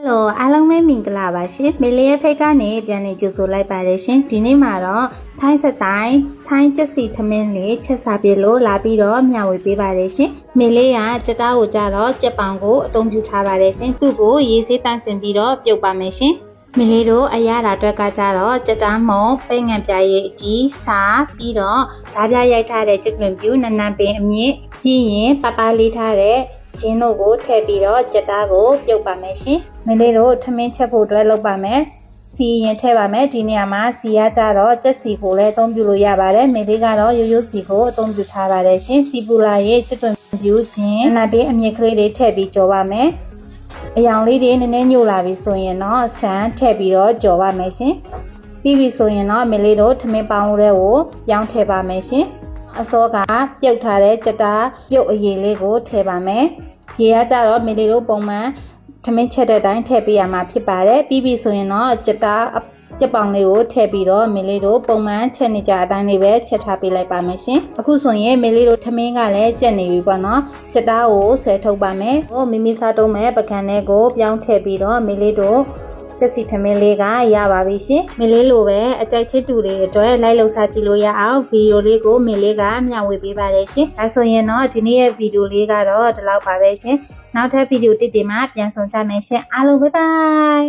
ဟယ်လိုအားလုံးပဲမင်္ဂလာပါရှင်မေလေးရဲ့ဖိတ်ကနေပြန်နေကြိုဆိုလိုက်ပါတယ်ရှင်ဒီနေ့မှာတော့ထိုင်းစတိုင်ထိုင်းကျက်စီထမင်းလေးချက်စားပြလို့လာပြီးတော့မျှဝေပေးပါတယ်ရှင်မေလေးကကြက်သားကိုကြတော့ကြက်ပောင်ကိုအသုံးပြုထားပါတယ်ရှင်သူ့ကိုရေးဆေးတန့်စင်ပြီးတော့ပြုတ်ပါမယ်ရှင်မီလေးတို့အရသာအတွက်ကကြတော့ကြက်သားမုံပိတ်ငံပြားရည်အကြီးစားပြီးတော့ဓားပြရိုက်ထားတဲ့ကြက်တွင်ပြူနန်းနန်းပင်အမြင့်ပြီးရင်ပပလေးထားတဲ့ ဂျင်းတို့ကိုထည့်ပြီးတော့ကြက်သားကိုပြုတ်ပါမယ်ရှင်မီလေးတို့ထမင်းချက်ဖို့အတွက်လုပ်ပါမယ်စီရင်ထည့်ပါမယ်ဒီနေရာမှာစီရကြတော့ကြက်စီကိုလည်းအသုံးပြုလို့ရပါတယ်မီလေးကတော့ရိုးရိုးစီကိုအသုံးပြုထားပါတယ်ရှင်စီပူလာရဲ့ကြက်တွင်ပြူချင်းနန်းနန်းပင်အမြင့်ကလေးလေးထည့်ပြီးကြော်ပါမယ်အယောင်လေးတွေနည်းနည်းညို့လာပြီဆိုရင်တော့ဆန်ထည့်ပြီးတော့ကြော်ပါမယ်ရှင်ပြီးပြီဆိုရင်တော့မလေးတို့ထမင်းပေါင်းလေးကိုပြောင်းထည့်ပါမယ်ရှင် အစောကပြုတ်ထားတဲ့ကြက်တာပြုတ်အရည်လေးကိုထည့်ပါမယ်ရေကကြတော့မလေးတို့ပုံမှန်ထမင်းချက်တဲ့အတိုင်းထည့်ပေးရမှာဖြစ်ပါတယ်ပြီးပြီဆိုရင်တော့ကြက်တာကြက်ပောင်လေးကိုထည့်ပြီးတော့မလေးတို့ပုံမှန်ချက်နေကြအတိုင်းလေးပဲချက်ထားပေးလိုက်ပါမယ်ရှင်အခုဆိုရင်မလေးတို့ထမင်းကလည်းကြက်နေပြီပေါ့နော်ကြက်သားကိုဆယ်ထုတ်ပါမယ်ဟိုမိမိစားတုံးမဲ့ပကံလေးကိုပြောင်းထည့်ပြီးတော့မလေးတို့ ကျက်စီထမင်းလေးကရပါပြီရှင်မလေးလိုပဲအကြိုက်ချစ်တူတွေအတွက်လိုက်လှုပ်ရှားကြည့်လို့ရအောင်ဗီဒီယိုလေးကိုမလေးကမျှဝေပေးပါတယ်ရှင်ဒါဆိုရင်တော့ဒီနေ့ရဲ့ဗီဒီယိုလေးကတော့ဒီလောက်ပါပဲရှင်နောက်ထပ်ဗီဒီယိုတစ်တင်မှာပြန်ဆောင်ကြမယ်ရှင်အားလုံးဘိုင်ဘိုင်